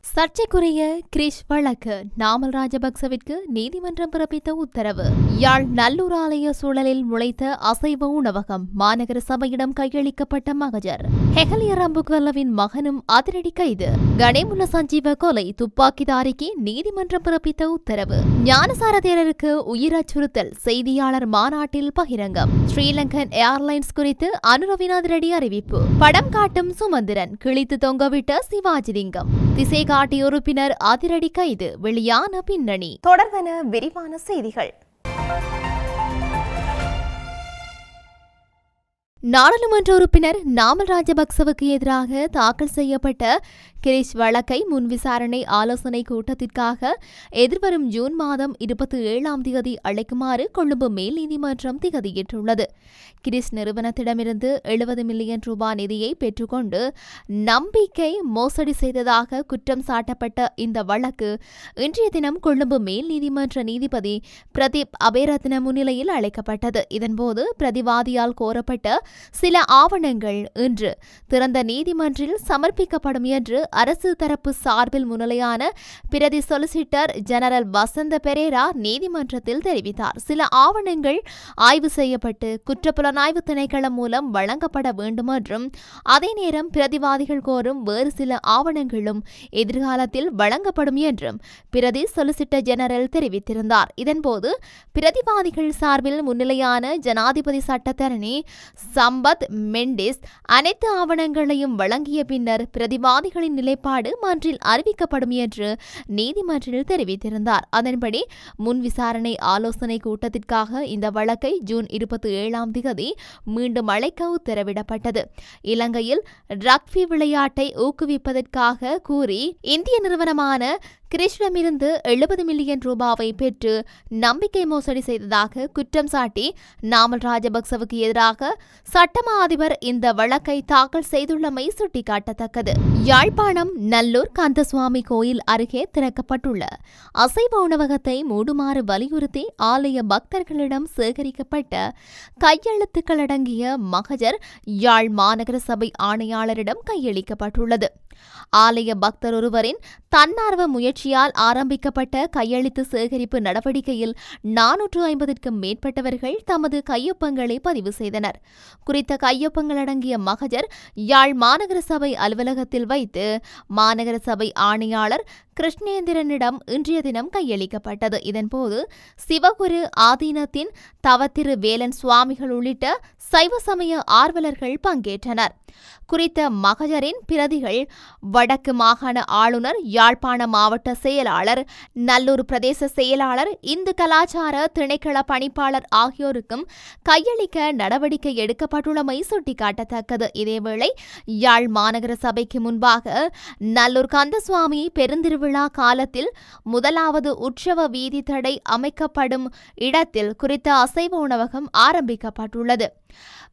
சர்ச்சைக்குரிய கிரிஷ் வழக்கு நாமல் ராஜபக்சவிற்கு நீதிமன்றம் பிறப்பித்த உத்தரவு. யாழ் நல்லூர் ஆலய சூழலில் முளைத்த அசைவ உணவகம் மாநகர சபையிடம் கையளிக்கப்பட்ட மகஜர். ஹெகலியர் அம்புக்வல்லவின் மகனும் அதிரடி கைது. கணேமுல்ல சஞ்சீவ கொலை துப்பாக்கிதாரிக்கு நீதிமன்றம் பிறப்பித்த உத்தரவு. ஞானசார தேரருக்கு உயிர் அச்சுறுத்தல் செய்தியாளர் மாநாட்டில் பகிரங்கம். ஸ்ரீலங்கன் ஏர்லைன்ஸ் குறித்து அனுரவின் அதிரடி அறிவிப்பு. படம் காட்டும் சுமந்திரன் கிழித்து தொங்கவிட்ட சிவாஜிலிங்கம் திசை காட்டி உறுப்பினர் அதிரடி கைது வெளியான பின்னணி. தொடர்வன விரிவான செய்திகள். நாடாளுமன்ற உறுப்பினர் நாமல் ராஜபக்சவுக்கு எதிராக தாக்கல் செய்யப்பட்ட கிரீஷ் வழக்கை முன் விசாரணை ஆலோசனை கூட்டத்திற்காக எதிர்வரும் ஜூன் மாதம் இருபத்தி ஏழாம் தேதி அழைக்குமாறு கொழும்பு மேல் நீதிமன்றம் திகதியிட்டுள்ளது. கிரிஷ் நிறுவனத்திடமிருந்து எழுபது மில்லியன் ரூபாய் நிதியை பெற்றுக்கொண்டு நம்பிக்கை மோசடி செய்ததாக குற்றம் சாட்டப்பட்ட இந்த வழக்கு இன்றைய தினம் கொழும்பு மேல் நீதிமன்ற நீதிபதி பிரதீப் அபேரத்ன முன்னிலையில் அழைக்கப்பட்டது இதன்போது பிரதிவாதியால் கோரப்பட்ட சில ஆவணங்கள் இன்று. திறந்த நீதிமன்றில் சமர்ப்பிக்கப்படும் என்று அரசு தரப்பு சார்பில் முன்னிலையான பிரதி சொலிசிட்டர் ஜெனரல் வசந்த பெரேரா நீதிமன்றத்தில் தெரிவித்தார். சில ஆவணங்கள் ஆய்வு செய்யப்பட்டு குற்றப்புலனாய்வு திணைக்களம் மூலம் வழங்கப்பட வேண்டும் என்றும் அதே நேரம் பிரதிவாதிகள் கோரும் வேறு சில ஆவணங்களும் எதிர்காலத்தில் வழங்கப்படும் என்றும் பிரதி சொலிசிட்டர் ஜெனரல் தெரிவித்திருந்தார். இதன்போது பிரதிவாதிகள் சார்பில் முன்னிலையான ஜனாதிபதி சட்டத்தரணி சம்பத் மெண்டிஸ் அனைத்து ஆவணங்களையும் வழங்கிய பின்னர் பிரதிவாதிகளின் நிலைப்பாடு மன்றில் அறிவிக்கப்படும் என்று நீதிமன்றில் தெரிவித்திருந்தார். அதன்படி முன் விசாரணை ஆலோசனை கூட்டத்திற்காக இந்த வழக்கை ஜூன் இருபத்தி ஏழாம் தேதி மீண்டும் அழைக்க உத்தரவிடப்பட்டது. இலங்கையில் ரக்பி விளையாட்டை ஊக்குவிப்பதற்காக கூறி இந்திய நிறுவனமான கிருஷ்ணமிருந்து எழுபது மில்லியன் ரூபாவை பெற்று நம்பிக்கை மோசடி செய்ததாக குற்றம் சாட்டி நாமல் ராஜபக்சவுக்கு எதிராக சட்டமா அதிபர் இந்த வழக்கை தாக்கல் செய்துள்ளமை சுட்டிக்காட்டத்தக்கது. யாழ்ப்பாணம் நல்லூர் கந்தசுவாமி கோயில் அருகே திறக்கப்பட்டுள்ள அசைவ உணவகத்தை மூடுமாறு வலியுறுத்தி ஆலய பக்தர்களிடம் சேகரிக்கப்பட்ட கையெழுத்துக்கள் அடங்கிய மகஜர் யாழ் மாநகர சபை ஆணையாளரிடம் கையளிக்கப்பட்டுள்ளது. ஆலய பக்தர் ஒருவரின் தன்னார்வ முயற்சி கட்சியால் ஆரம்பிக்கப்பட்ட கையெழுத்து சேகரிப்பு நடவடிக்கையில் நானூற்று ஐம்பதிற்கும் மேற்பட்டவர்கள் தமது கையொப்பங்களை பதிவு செய்தனர். குறித்த கையொப்பங்கள் அடங்கிய மகஜர் யாழ் மாநகர சபை அலுவலகத்தில் வைத்து மாநகர சபை ஆணையாளர் கிருஷ்ணேந்திரனிடம் இன்றைய தினம் கையளிக்கப்பட்டது. இதன்போது சிவகுரு ஆதீனத்தின் தவத்திரு வேலன் சுவாமிகள் உள்ளிட்ட சைவ சமய ஆர்வலர்கள் பங்கேற்றனர். குறித்த மகஜரின் பிரதிகள் வடக்கு மாகாண ஆளுநர் யாழ்ப்பாண மாவட்ட செயலாளர் நல்லூர் பிரதேச செயலாளர் இந்து கலாச்சார திணைக்கள பணிப்பாளர் ஆகியோருக்கும் கையளிக்க நடவடிக்கை எடுக்கப்பட்டுள்ளமை சுட்டிக்காட்டத்தக்கது. இதேவேளை யாழ் மாநகர சபைக்கு முன்பாக நல்லூர் கந்தசுவாமி பெருந்திருவிழா காலத்தில் முதலாவது உற்சவ வீதி தடை அமைக்கப்படும் இடத்தில் குறித்த அசைவ உணவகம் ஆரம்பிக்கப்பட்டுள்ளது.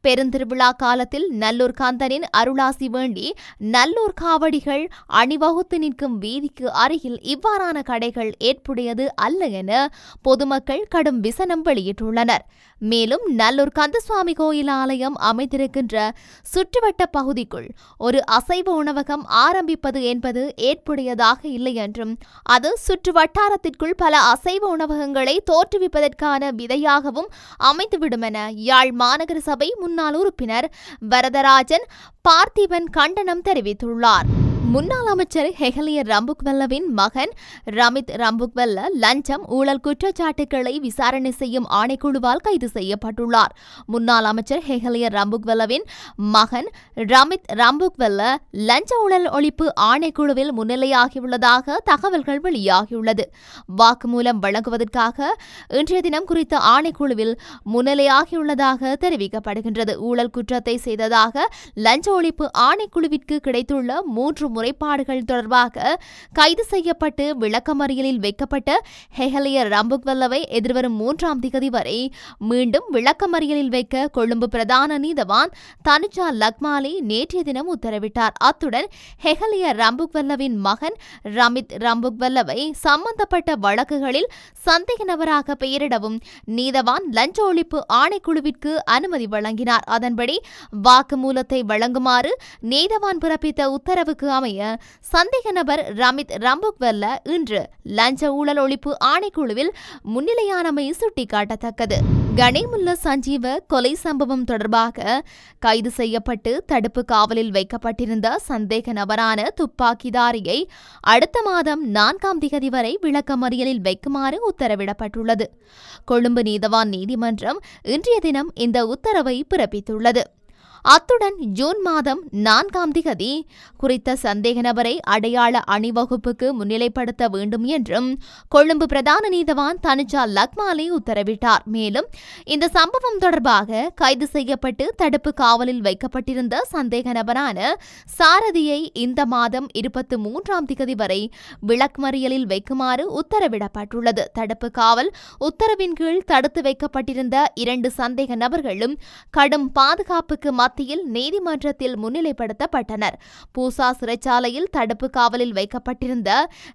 பெருந்திருவிழா காலத்தில் நல்லூர் கந்தனின் அருளாசி வேண்டி நல்லூர் காவடிகள் அணிவகுத்து நிற்கும் வீதிக்கு அருகில் இவ்வாறான கடைகள் ஏற்புடையது அல்ல என பொதுமக்கள் கடும் விசனம் வெளியிட்டுள்ளனர். மேலும் நல்லூர் கந்தசுவாமி கோயில் ஆலயம் அமைந்திருக்கின்ற சுற்றுவட்ட பகுதிக்குள் ஒரு அசைவ உணவகம் ஆரம்பிப்பது என்பது ஏற்புடையதாக இல்லை என்றும் அது சுற்று வட்டாரத்திற்குள் பல அசைவ உணவகங்களை தோற்றுவிப்பதற்கான விதையாகவும் அமைந்துவிடும் என யாழ் மாநகர சபை முன்னாள் உறுப்பினர் வரதராஜன் பார்த்திபன் கண்டனம் தெரிவித்துள்ளார். முன்னாள் அமைச்சர் ஹெகலியர் ரம்புக்வெல்லவின் மகன் ரமித் ரம்புக்வெல்ல லஞ்சம் ஊழல் குற்றச்சாட்டுகளை விசாரணை செய்யும் ஆணைக்குழுவால் கைது செய்யப்பட்டுள்ளார். முன்னாள் அமைச்சர் ஹெகலியர் ரம்புக்வெல்லவின் மகன் ரமித் ரம்புக்வெல்ல லஞ்ச ஊழல் ஒழிப்பு ஆணைக்குழுவில் முன்னிலையாகியுள்ளதாக தகவல்கள் வெளியாகியுள்ளது. வாக்குமூலம் வழங்குவதற்காக இன்றைய தினம் குறித்த ஆணைக்குழுவில் முன்னிலையாகியுள்ளதாக தெரிவிக்கப்படுகின்றது. ஊழல் குற்றத்தை செய்ததாக லஞ்ச ஒழிப்பு ஆணைக்குழுவிற்கு கிடைத்துள்ள மூன்று முறைப்பாடுகள் தொடர்பாக கைது செய்யப்பட்டு விளக்கமறியலில் வைக்கப்பட்ட ஹெஹலிய ரம்புக்வல்லவை எதிர்வரும் மூன்றாம் திகதி வரை மீண்டும் விளக்கமறியலில் வைக்க கொழும்பு பிரதான நீதவான் தனுஜா லக்மாலி நேற்றைய தினம் உத்தரவிட்டார். அத்துடன் ஹெஹலிய ரம்புக்வல்லவின் மகன் ரமித் ரம்புக்வல்லவை சம்பந்தப்பட்ட வழக்குகளில் சந்தேக நபராக பெயரிடவும் நீதவான் லஞ்ச ஒழிப்பு ஆணைக்குழுவிற்கு அனுமதி வழங்கினார். அதன்படி வாக்குமூலத்தை வழங்குமாறு நீதவான் பிறப்பித்த உத்தரவுக்கு அமைய சந்தேக நபர் ரமித் ரம்புக்வெல்ல இன்று லஞ்ச ஊழல் ஒழிப்பு ஆணைக்குழுவில் முன்னிலையானமை சுட்டிக்காட்டத்தக்கது. கணேமுல்ல சஞ்சீவ கொலை சம்பவம் தொடர்பாக கைது செய்யப்பட்டு தடுப்பு காவலில் வைக்கப்பட்டிருந்த சந்தேக நபரான துப்பாக்கிதாரியை அடுத்த மாதம் நான்காம் திகதி வரை விளக்கமறியலில் வைக்குமாறு உத்தரவிடப்பட்டுள்ளது. கொழும்பு நீதவான் நீதிமன்றம் இன்றைய தினம் இந்த உத்தரவை பிறப்பித்துள்ளது. அத்துடன் ஜூன் மாதம் நான்காம் திகதி குறித்த சந்தேக நபரை அடையாள அணிவகுப்புக்கு முன்னிலைப்படுத்த வேண்டும் என்றும் கொழும்பு பிரதான நீதவான் தனுஜா லக்மாலி உத்தரவிட்டார். மேலும் இந்த சம்பவம் தொடர்பாக கைது செய்யப்பட்டு தடுப்பு காவலில் வைக்கப்பட்டிருந்த சந்தேக நபரான சாரதியை இந்த மாதம் இருபத்தி மூன்றாம் திகதி வரை விளக்குமறியலில் வைக்குமாறு உத்தரவிடப்பட்டுள்ளது. தடுப்பு காவல் உத்தரவின் கீழ் தடுத்து வைக்கப்பட்டிருந்த இரண்டு சந்தேக நபர்களும் கடும் பாதுகாப்புக்கு மத்தியில் நீதிமன்றத்தில் முன்னிலைப்படுத்தப்பட்டனர். பூசா சிறைச்சாலையில் தடுப்பு காவலில் வைக்கப்பட்டிருந்த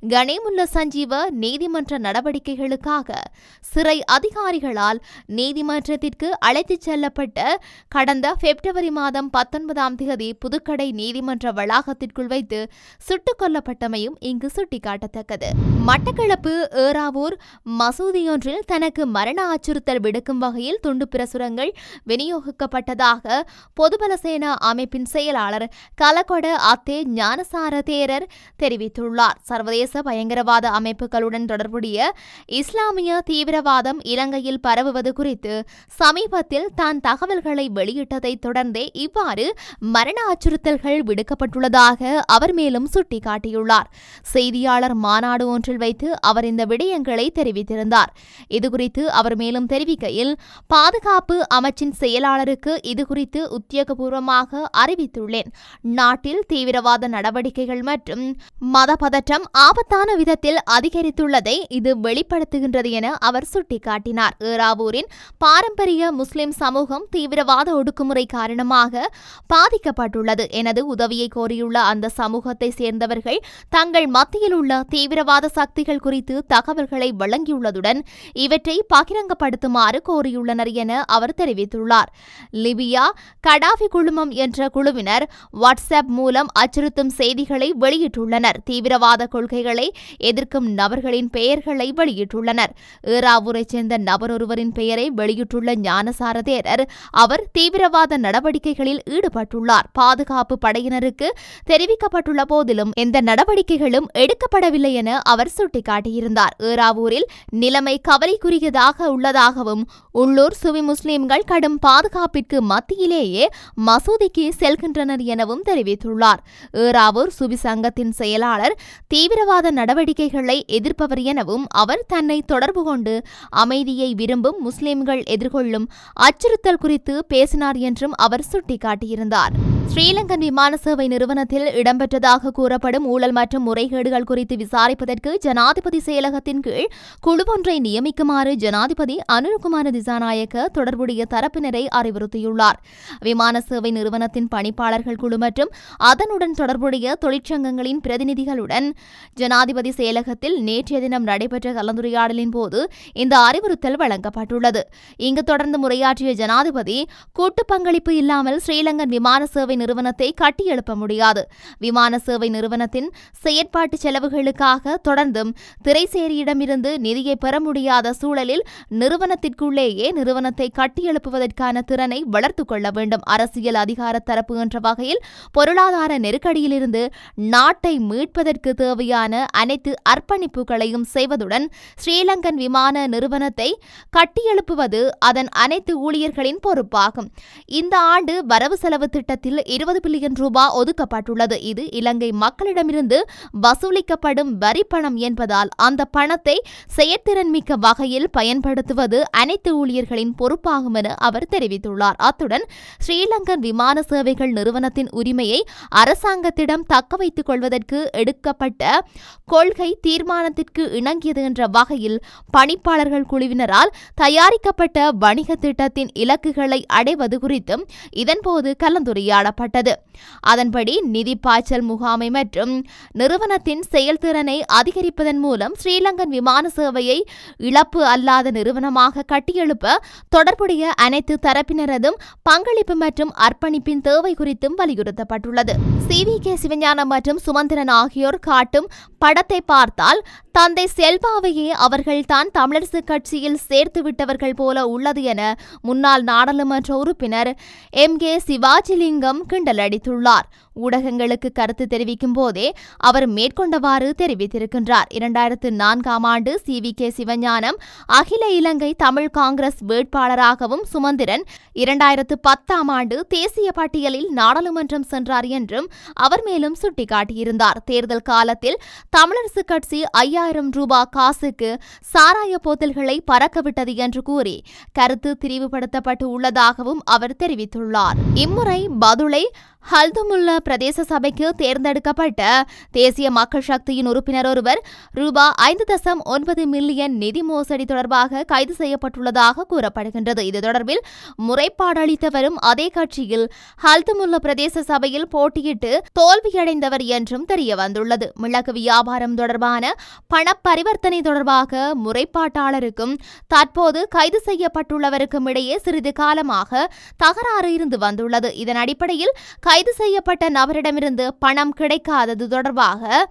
கணேமுல்ல சஞ்சீவ நீதிமன்ற நடவடிக்கைகளுக்காக சிறை அதிகாரிகளால் நீதிமன்றத்திற்கு அழைத்துச் செல்லப்பட்ட கடந்த பிப்ரவரி மாதம் பத்தொன்பதாம் தேதி புதுக்கடை நீதிமன்ற வளாகத்திற்குள் வைத்து சுட்டுக் கொல்லப்பட்டமையும் இங்கு சுட்டிக்காட்டத்தக்கது. மட்டக்களப்பு ஏறாவூர் மசூதியொன்றில் தனக்கு மரண அச்சுறுத்தல் விடுக்கும் வகையில் துண்டு பிரசுரங்கள் விநியோகிக்கப்பட்டதாக பொதுபல சேனா அமைப்பின் செயலாளர் கலகொட அத்தே ஞானசார தேரர் தெரிவித்துள்ளார். சர்வதேச பயங்கரவாத அமைப்புகளுடன் தொடர்புடைய இஸ்லாமிய தீவிரவாதம் இலங்கையில் பரவுவது குறித்து சமீபத்தில் தான் தகவல்களை வெளியிட்டதைத் தொடர்ந்தே இவ்வாறு மரண அச்சுறுத்தல்கள் விடுக்கப்பட்டுள்ளதாக அவர் மேலும் சுட்டிக்காட்டியுள்ளார். செய்தியாளர் மாநாடு ஒன்றில் வைத்து அவர் இந்த விடயங்களை தெரிவித்திருந்தார். இதுகுறித்து அவர் மேலும் தெரிவிக்கையில் பாதுகாப்பு அமைச்சின் செயலாளருக்கு இதுகுறித்து உத்தியோகபூர்வமாக அறிவித்துள்ளேன். நாட்டில் தீவிரவாத நடவடிக்கைகள் மற்றும் மத ஆபத்தான விதத்தில் அதிகரித்துள்ளதை இது வெளிப்படுத்துகின்றது என அவர் சுட்டிக்காட்டினார். ஏராவூரின் பாரம்பரிய முஸ்லிம் சமூகம் தீவிரவாத ஒடுக்குமுறை காரணமாக பாதிக்கப்பட்டுள்ளது எனது உதவியை கோரியுள்ள அந்த சமூகத்தை சேர்ந்தவர்கள் தங்கள் மத்தியில் உள்ள தீவிரவாத சக்திகள் குறித்து தகவல்களை வழங்கியுள்ளதுடன் இவற்றை பகிரங்கப்படுத்துமாறு கோரியுள்ளனர் என அவர் தெரிவித்துள்ளார். லிபியா கடாபி குழுமம் என்ற குழுவினர் வாட்ஸ்அப் மூலம் அச்சுறுத்தும் செய்திகளை வெளியிட்டுள்ளனர். தீவிரவாத கொள்கைகளை எதிர்க்கும் நபர்களின் பெயர்களை வெளியிட்டுள்ளனர். ஈராவூரைச் சேர்ந்த நபர் ஒருவரின் பெயரை வெளியிட்டுள்ள ஞானசார தேரர் அவர் தீவிரவாத நடவடிக்கைகளில் ஈடுபட்டுள்ளார். பாதுகாப்பு படையினருக்கு தெரிவிக்கப்பட்டுள்ள போதிலும் எந்த நடவடிக்கைகளும் எடுக்கப்படவில்லை என அவர் சுட்டிக்காட்டியிருந்தார். ஈராவூரில் நிலைமை கவலைக்குரியதாக உள்ளதாகவும் உள்ளூர் சுவி முஸ்லிம்கள் கடும் பாதுகாப்பிற்கு மத்தியிலேயே மசூதிக்கு செல்கின்றனர் எனவும் தெரிவித்துள்ளார். ஏறாவூர் சுபிசங்கத்தின் செயலாளர் தீவிரவாத நடவடிக்கைகளை எதிர்ப்பவர் எனவும் அவர் தன்னை தொடர்பு கொண்டு அமைதியை விரும்பும் முஸ்லிம்கள் எதிர்கொள்ளும் அச்சுறுத்தல் குறித்து பேசினார் என்றும் அவர் சுட்டிக்காட்டியிருந்தார். ஸ்ரீலங்கன் விமான சேவை நிறுவனத்தில் இடம்பெற்றதாக கூறப்படும் ஊழல் மற்றும் முறைகேடுகள் குறித்து விசாரிப்பதற்கு ஜனாதிபதி செயலகத்தின் கீழ் குழு நியமிக்குமாறு ஜனாதிபதி அனுர்குமார திசாநாயக்க தொடர்புடைய தரப்பினரை அறிவுறுத்தியுள்ளார். விமான சேவை நிறுவனத்தின் பணிப்பாளர்கள் குழு மற்றும் அதனுடன் தொடர்புடைய தொழிற்சங்கங்களின் பிரதிநிதிகளுடன் ஜனாதிபதி செயலகத்தில் நேற்றைய தினம் நடைபெற்ற கலந்துரையாடலின் போது இந்த அறிவுறுத்தல் வழங்கப்பட்டுள்ளது. இங்கு தொடர்ந்து முறையாற்றிய ஜனாதிபதி கூட்டு பங்களிப்பு இல்லாமல் ஸ்ரீலங்கன் விமான சேவை நிறுவனத்தை கட்டியெழுப்ப முடியாது. விமான சேவை நிறுவனத்தின் செயற்பாட்டு செலவுகளுக்காக தொடர்ந்தும் திரைசேரியிடமிருந்து நிதியை பெற முடியாத சூழலில் நிறுவனத்திற்குள்ளேயே நிறுவனத்தை கட்டியெழுப்புவதற்கான திறனை வளர்த்துக் கொள்ள வேண்டும். அரசியல் அதிகார தரப்பு என்ற வகையில் பொருளாதார நெருக்கடியிலிருந்து நாட்டை மீட்பதற்கு தேவையான அனைத்து அர்ப்பணிப்புகளையும் செய்வதுடன் ஸ்ரீலங்கன் விமான நிறுவனத்தை கட்டியெழுப்புவது அதன் அனைத்து ஊழியர்களின் பொறுப்பாகும். இந்த ஆண்டு வரவு செலவு திட்டத்தில் இருபது பில்லியன் ரூபாய் ஒதுக்கப்பட்டுள்ளது. இது இலங்கை மக்களிடமிருந்து வசூலிக்கப்படும் வரி பணம் என்பதால் அந்த பணத்தை செயற்திறன் மிக்க வகையில் பயன்படுத்துவது அனைத்து ஊழியர்களின் பொறுப்பாகும் என அவர் தெரிவித்துள்ளார். அத்துடன் ஸ்ரீலங்கன் விமான சேவைகள் நிறுவனத்தின் உரிமையை அரசாங்கத்திடம் தக்க வைத்துக் கொள்வதற்கு எடுக்கப்பட்ட கொள்கை தீர்மானத்திற்கு இணங்கியது என்ற வகையில் பணிப்பாளர்கள் குழுவினரால் தயாரிக்கப்பட்ட வணிக திட்டத்தின் இலக்குகளை அடைவது குறித்தும் இதன்போது கலந்துரையாடப்பட்டது அதன்படி நிதி பாய்ச்சல் முகாமை மற்றும் நிறுவனத்தின் செயல்திறனை அதிகரிப்பதன் மூலம் ஸ்ரீலங்கன் விமான சேவையை இழப்பு அல்லாத நிறுவனமாக கட்டியெழுப்ப தொடர்புடைய அனைத்து தரப்பினரதும் பங்களிப்பு மற்றும் அர்ப்பணிப்பின் தேவை குறித்தும் வலியுறுத்தப்பட்டுள்ளது. சி. வி. கே. சிவஞானம் மற்றும் சுமந்திரன் ஆகியோர் காட்டும் படத்தை பார்த்தால் தந்தை செல்வாவையே அவர்கள் தான் தமிழரசு கட்சியில் சேர்த்து விட்டவர்கள் போல உள்ளது என முன்னாள் நாடாளுமன்ற உறுப்பினர் எம். கே. சிவாஜிலிங்கம் கிண்டலடித்துள்ளார் ஊடகங்களுக்கு கருத்து தெரிவிக்கும் போதே அவர் மேற்கொண்டவாறு தெரிவித்திருக்கின்றார். இரண்டாயிரத்து நான்காம் ஆண்டு சி வி கே சிவஞானம் அகில இலங்கை தமிழ் காங்கிரஸ் வேட்பாளராகவும் சுமந்திரன் இரண்டாயிரத்து பத்தாம் ஆண்டு தேசிய பட்டியலில் நாடாளுமன்றம் சென்றார் என்றும் அவர் மேலும் சுட்டிக்காட்டியிருந்தார். தேர்தல் காலத்தில் தமிழரசு கட்சி ஐயாயிரம் ரூபாய் காசுக்கு சாராய போத்தல்களை பறக்கவிட்டது என்று கூறி கருத்து திரிவுபடுத்தப்பட்டு உள்ளதாகவும் அவர் தெரிவித்துள்ளார். இம்முறை பதுளை ஹல்துமுல்லா பிரதேச சபைக்கு தேர்ந்தெடுக்கப்பட்ட தேசிய மக்கள் சக்தியின் உறுப்பினர் ஒருவர் ரூபா ஐந்து தசம் ஒன்பது மில்லியன் நிதி மோசடி தொடர்பாக கைது செய்யப்பட்டுள்ளதாக கூறப்படுகின்றது. இது தொடர்பில் முறைப்பாடு அளித்தவரும் அதே கட்சியில் ஹல்துமுல்லா பிரதேச சபையில் போட்டியிட்டு தோல்வியடைந்தவர் என்றும் தெரிய வந்துள்ளது மிளகு வியாபாரம் தொடர்பான பண பரிவர்த்தனை தொடர்பாக முறைப்பாட்டாளருக்கும் தற்போது கைது செய்யப்பட்டுள்ளவருக்கும் இடையே சிறிது காலமாக தகராறு இருந்து வந்துள்ளது. இதன் அடிப்படையில் கைது செய்யப்பட்ட நபரிடமிருந்து பணம் கிடைக்காதது தொடர்பாக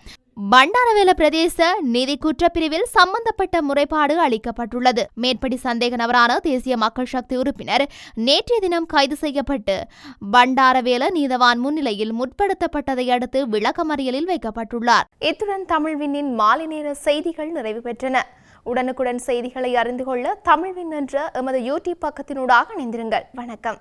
பண்டாரவேல பிரதேச நிதி குற்றப்பிரிவில் சம்பந்தப்பட்ட முறைப்பாடு அளிக்கப்பட்டுள்ளது. மேற்படி சந்தேக நபரான தேசிய மக்கள் சக்தி உறுப்பினர் நேற்றைய தினம் கைது செய்யப்பட்டு பண்டாரவேல நீதவான் முன்னிலையில் முற்படுத்தப்பட்டதை அடுத்து விளக்கமறியலில் வைக்கப்பட்டுள்ளார். இத்துடன் தமிழ்வினின் மாலை நேர செய்திகள் நிறைவு பெற்றன. உடனுக்குடன் செய்திகளை அறிந்து கொள்ள தமிழ்வின் என்ற எமது யூடியூப் பக்கத்தினூடாக இணைந்திருங்கள். வணக்கம்.